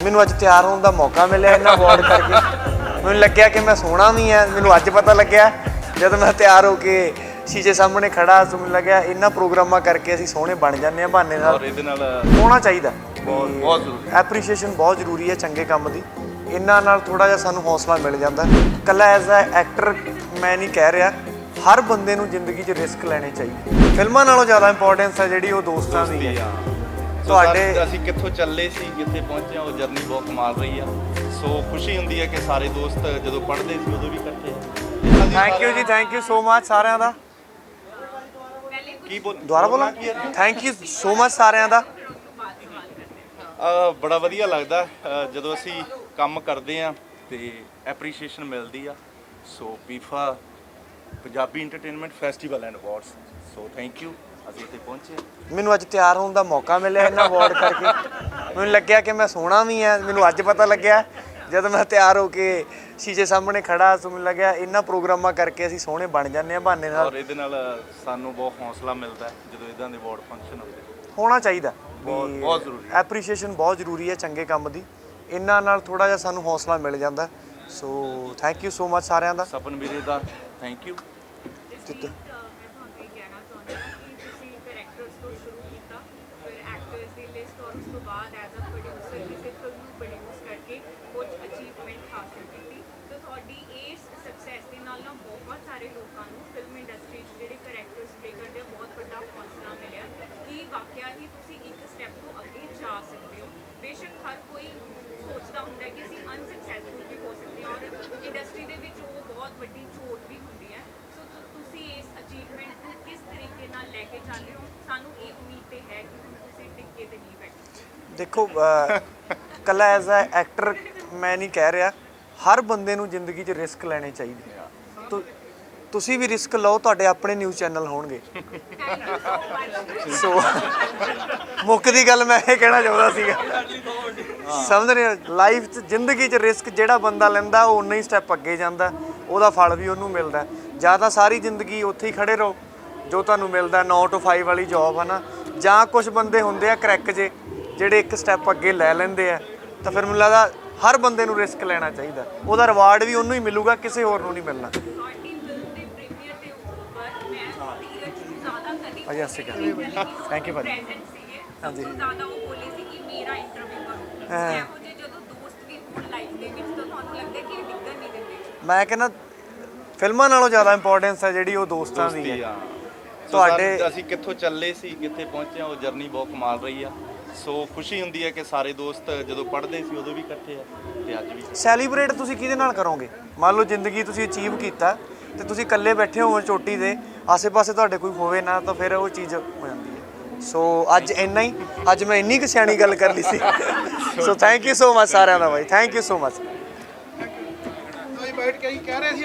ਮੈਨੂੰ ਅੱਜ ਤਿਆਰ ਹੋਣ ਦਾ ਮੌਕਾ ਮਿਲਿਆ ਇਹਨਾਂ ਅਵਾਰਡ ਕਰਕੇ। ਮੈਨੂੰ ਲੱਗਿਆ ਕਿ ਮੈਂ ਸੋਹਣਾ ਵੀ ਆ ਮੈਨੂੰ ਅੱਜ ਪਤਾ ਲੱਗਿਆ। ਜਦ ਮੈਂ ਤਿਆਰ ਹੋ ਕੇ ਸ਼ੀਸ਼ੇ ਸਾਹਮਣੇ ਖੜਾ ਸੋ ਮੈਨੂੰ ਲੱਗਿਆ ਇਹਨਾਂ ਪ੍ਰੋਗਰਾਮਾਂ ਕਰਕੇ ਅਸੀਂ ਸੋਹਣੇ ਬਣ ਜਾਂਦੇ ਆ ਬਹਾਨੇ ਔਰ ਨਾਲ ਇਹਦੇ ਨਾਲ ਹੋਣਾ ਚਾਹੀਦਾ। ਬਹੁਤ ਬਹੁਤ ਜ਼ਰੂਰੀ। ਐਪਰੀਸ਼ੀਏਸ਼ਨ ਬਹੁਤ ਜ਼ਰੂਰੀ ਹੈ ਚੰਗੇ ਕੰਮ ਦੀ। ਇਹਨਾਂ ਨਾਲ ਥੋੜਾ ਜਿਹਾ ਸਾਨੂੰ ਹੌਸਲਾ ਮਿਲ ਜਾਂਦਾ। ਕੱਲਾ ਐਜ਼ ਅ ਐਕਟਰ ਮੈਂ ਨਹੀਂ ਕਹਿ ਰਿਹਾ। ਹਰ ਬੰਦੇ ਨੂੰ ਜ਼ਿੰਦਗੀ 'ਚ ਰਿਸਕ ਲੈਣੇ ਚਾਹੀਦੇ। ਫਿਲਮਾਂ ਨਾਲੋਂ ਜ਼ਿਆਦਾ ਇੰਪੋਰਟੈਂਸ ਹੈ ਜਿਹੜੀ ਉਹ ਦੋਸਤਾਂ ਦੀ ਹੈ। ਤੁਹਾਡੇ- ਤੁਹਾਡੇ ਅਸੀਂ ਕਿੱਥੋਂ ਚੱਲੇ ਸੀ ਕਿੱਥੇ ਪਹੁੰਚੇ ਹਾਂ, ਉਹ ਜਰਨੀ ਬਹੁਤ ਕਮਾਲ ਰਹੀ ਆ। ਸੋ ਖੁਸ਼ੀ ਹੁੰਦੀ ਹੈ ਕਿ ਸਾਰੇ ਦੋਸਤ ਜਦੋਂ ਪੜ੍ਹਦੇ ਸੀ ਉਦੋਂ ਵੀ ਇਕੱਠੇ। ਥੈਂਕ ਯੂ ਜੀ ਥੈਂਕ ਯੂ ਸੋ ਮਚ ਸਾਰਿਆਂ ਦਾ। ਕੀ ਬੋਲ ਦੁਬਾਰਾ ਬੋਲਾਂ? ਥੈਂਕ ਯੂ ਸੋ ਮਚ ਸਾਰਿਆਂ ਦਾ। ਅਹ ਬੜਾ ਵਧੀਆ ਲੱਗਦਾ ਜਦੋਂ ਅਸੀਂ ਕੰਮ ਕਰਦੇ ਆ ਤੇ ਐਪਰੀਸ਼ੀਏਸ਼ਨ ਮਿਲਦੀ ਆ। So PIFA Punjabi entertainment festival and awards so thank you ਅਸੀਂ ਇੱਥੇ ਪਹੁੰਚੇ। ਮੈਨੂੰ ਅੱਜ ਤਿਆਰ ਹੋਣ ਦਾ ਮੌਕਾ ਮਿਲਿਆ ਇਹਨਾਂ ਅਵਾਰਡ ਕਰਕੇ। ਮੈਨੂੰ ਲੱਗਿਆ ਕਿ ਮੈਂ ਸੋਹਣਾ ਵੀ ਆ ਮੈਨੂੰ ਅੱਜ ਪਤਾ ਲੱਗਿਆ। ਜਦ ਮੈਂ ਤਿਆਰ ਹੋ ਕੇ ਸ਼ੀਸ਼ੇ ਸਾਹਮਣੇ ਖੜਾ ਸੋ ਮੈਨੂੰ ਲੱਗਿਆ ਇਹਨਾਂ ਪ੍ਰੋਗਰਾਮਾਂ ਕਰਕੇ ਅਸੀਂ ਸੋਹਣੇ ਬਣ ਜਾਂਦੇ ਆ ਬਹਾਨੇ ਨਾਲ। ਔਰ ਇਹਦੇ ਨਾਲ ਸਾਨੂੰ ਬਹੁਤ ਹੌਸਲਾ ਮਿਲਦਾ ਹੈ ਜਦੋਂ ਇਦਾਂ ਦੇ ਅਵਾਰਡ ਫੰਕਸ਼ਨ ਹੁੰਦੇ ਹੋਣਾ ਚਾਹੀਦਾ। ਬਹੁਤ ਬਹੁਤ ਜ਼ਰੂਰੀ ਐਪਰੀਸ਼ੀਏਸ਼ਨ ਬਹੁਤ ਜ਼ਰੂਰੀ ਹੈ ਚੰਗੇ ਕੰਮ ਦੀ। ਇਹਨਾਂ ਨਾਲ ਥੋੜਾ ਜਿਹਾ ਸਾਨੂੰ ਹੌਸਲਾ ਮਿਲ ਜਾਂਦਾ। So thank you so much ਸਾਰਿਆਂ ਦਾ। ਸਪਨ ਵੀਰੇ ਦਾ ਥੈਂਕ ਯੂ ਤੁਹਾਨੂੰ ਇਹ ਕਹਿਣਾ ਚਾਹੁੰਦੀ ਹਾਂ ਕਿ ਤੁਸੀਂ ਕਰੈਕਟਰਸ ਤੋਂ ਸ਼ੁਰੂ ਕੀਤਾ ਫਿਰ ਐਕਟਰਸ ਦੀ ਲਿਸਟ ਔਰ ਉਸ ਤੋਂ ਬਾਅਦ ਐਜ਼ ਅ ਪ੍ਰੋਡਿਊਸਰ ਕਿਸੇ ਫਿਲਮ ਨੂੰ ਪ੍ਰੋਡਿਊਸ ਕਰਕੇ ਕੁਝ ਅਚੀਵਮੈਂਟ ਹਾਸਲ ਕੀਤੀ। ਤੇ ਤੁਹਾਡੀ ਇਸ ਸਕਸੈਸ ਦੇ ਨਾਲ ਨਾ ਬਹੁਤ ਸਾਰੇ ਲੋਕਾਂ ਨੂੰ ਫਿਲਮ ਇੰਡਸਟਰੀ 'ਚ ਜਿਹੜੇ ਕਰੈਕਟਰਸ ਪਲੇ ਕਰਦੇ ਆ, ਬਹੁਤ ਵੱਡਾ ਹੌਸਲਾ ਮਿਲਿਆ ਕਿ ਵਾਕਿਆ ਹੀ ਤੁਸੀਂ ਇੱਕ ਸਟੈਪ ਤੋਂ ਅੱਗੇ ਜਾ ਸਕਦੇ ਹੋ। ਬੇਸ਼ੱਕ ਹਰ ਕੋਈ ਸੋਚਦਾ ਹੁੰਦਾ ਕਿ ਅਸੀਂ ਅਨਸਕਸੈਸਫੁਲ ਵੀ ਹੋ ਸਕਦੇ ਹਾਂ ਔਰ ਇੰਡਸਟਰੀ ਦੇ ਵਿੱਚ ਉਹ ਬਹੁਤ ਵੱਡੀ ਚੋਟ ਵੀ ਹੁੰਦੀ ਹੈ। ਸੋ ਤੁਸੀਂ ਇਸ ਅਚੀਵਮੈਂਟ ਨੂੰ ਕਿਸ ਤਰੀਕੇ ਨਾਲ ਲੈ ਕੇ ਚੱਲ ਰਹੇ ਹੋ? ਸਾਨੂੰ ਇਹ ਉਮੀਦ ਤੇ ਹੈ ਕਿ ਹੁਣ ਤੁਸੀਂ ਟਿੱਕੇ ਤੇ ਨਹੀਂ ਬੈਠੇ। ਦੇਖੋ ਕੱਲਾ ਐਜ਼ ਅ ਐਕਟਰ ਮੈਂ ਨਹੀਂ ਕਹਿ ਰਿਹਾ। ਹਰ ਬੰਦੇ ਨੂੰ ਜ਼ਿੰਦਗੀ 'ਚ ਰਿਸਕ ਲੈਣੇ ਚਾਹੀਦੇ। ਤੁ- ਤੁਸੀਂ ਵੀ ਰਿਸਕ ਲਓ ਤੁਹਾਡੇ ਆਪਣੇ ਨਿਊਜ਼ ਚੈਨਲ ਹੋਣਗੇ। ਸੋ ਮੁੱਖ ਦੀ ਗੱਲ ਮੈਂ ਇਹ ਕਹਿਣਾ ਚਾਹੁੰਦਾ ਸੀਗਾ। ਸਮਝ ਰਹੇ ਹੋ? ਲਾਈਫ 'ਚ ਜ਼ਿੰਦਗੀ 'ਚ ਰਿਸਕ ਜਿਹੜਾ ਬੰਦਾ ਲੈਂਦਾ ਉਹ ਉਨਾ ਹੀ ਸਟੈਪ ਅੱਗੇ ਜਾਂਦਾ। ਉਹਦਾ ਫਲ ਵੀ ਉਹਨੂੰ ਮਿਲਦਾ। ਜਾਂ ਤਾਂ ਸਾਰੀ ਜ਼ਿੰਦਗੀ ਉੱਥੇ ਹੀ ਖੜੇ ਰਹੋ। ਜੋ ਤੁਹਾਨੂੰ ਮਿਲਦਾ 9 ਤੋਂ 5 ਵਾਲੀ ਜੌਬ ਹੈ ਨਾ ਜਾਂ ਕੁਝ ਬੰਦੇ ਹੁੰਦੇ ਆ ਕਰੈਕ ਜੇ ਜਿਹੜੇ ਇੱਕ ਸਟੈਪ ਅੱਗੇ ਲੈ ਲੈਂਦੇ ਆ ਤਾਂ ਫਿਰ ਮੈਨੂੰ ਲੱਗਦਾ ਹਰ ਬੰਦੇ ਨੂੰ ਰਿਸਕ ਲੈਣਾ ਚਾਹੀਦਾ। ਉਹਦਾ ਰਿਵਾਰਡ ਵੀ ਉਹਨੂੰ ਹੀ ਮਿਲੂਗਾ ਕਿਸੇ ਹੋਰ ਨੂੰ ਨਹੀਂ ਮਿਲਣਾ। ਤੁਹਾਡੀ ਫਿਲਮ ਦੇ ਪ੍ਰੀਮੀਅਰ ਦੇ ਉੱਪਰ ਮੈਂ ਧੀਰਜ ਨੂੰ ਜ਼ਿਆਦਾ ਕਦੀ ਭਾਜੀ, ਸਤਿ ਸ਼੍ਰੀ ਅਕਾਲ। Thank you ਭਾਜੀ। ਪ੍ਰੈਜ਼ੈਂਟ ਸੀਗੇ ਸਭ ਤੋਂ ਜ਼ਿਆਦਾ ਉਹ ਬੋਲੇ ਸੀ ਕਿ ਮੇਰਾ ਇੰਟਰਵਿਊ ਕਰੋ। ਹਾਂ। ਇਹੋ ਜਿਹੇ ਜਦੋਂ ਦੋਸਤ ਵੀ ਹੋਣ ਲਾਈਫ ਦੇ ਵਿੱਚ ਤਾਂ ਤੁਹਾਨੂੰ ਲੱਗਦਾ ਕਿ ਇਹ ਡਿੱਗਣ ਨਹੀਂ ਦਿੰਦੇ? ਮੈਂ ਕਹਿੰਦਾ ਫਿਲਮਾਂ ਨਾਲੋਂ ਜ਼ਿਆਦਾ ਇੰਪੋਰਟੈਂਸ ਹੈ ਜਿਹੜੀ ਉਹ ਦੋਸਤਾਂ ਦੀ ਦੋਸਤੀ ਹੈ ਆ। ਤੁਹਾਡੇ- ਅਸੀਂ ਕਿੱਥੋਂ ਚੱਲੇ ਸੀ ਕਿੱਥੇ ਪਹੁੰਚੇ ਹਾਂ, ਉਹ ਜਰਨੀ ਬਹੁਤ ਕਮਾਲ ਰਹੀ ਆ। ਸੋ ਖੁਸ਼ੀ ਹੁੰਦੀ ਹੈ ਕਿ ਸਾਰੇ ਦੋਸਤ ਜਦੋਂ ਪੜ੍ਹਦੇ ਸੀ ਉਦੋਂ ਵੀ ਇਕੱਠੇ ਆ ਤੇ ਅੱਜ ਵੀ। ਸੈਲੀਬ੍ਰੇਟ ਤੁਸੀਂ ਕਿਹਦੇ ਨਾਲ ਕਰੋਗੇ? ਮੰਨ ਲਓ ਜ਼ਿੰਦਗੀ ਤੁਸੀਂ ਅਚੀਵ ਕੀਤਾ ਤੇ ਤੁਸੀਂ ਇਕੱਲੇ ਬੈਠੇ ਹੋ ਚੋਟੀ ਦੇ ਆਸੇ-ਪਾਸੇ ਤੁਹਾਡੇ ਕੋਈ ਹੋਵੇ ਨਾ ਤਾਂ ਫਿਰ ਉਹ ਚੀਜ਼ ਹੋ ਜਾਂਦੀ ਹੈ। ਸੋ ਅੱਜ ਇੰਨਾ ਹੀ ਅੱਜ ਮੈਂ ਇੰਨੀ ਕੁ ਸਿਆਣੀ ਗੱਲ ਕਰ ਲਈ ਸੀ। So thank you so much ਸਾਰਿਆਂ ਦਾ bye thank you so much ਤੁਸੀਂ ਬੈਠ ਕੇ ਹੀ ਕਹਿ ਰਹੇ ਸੀ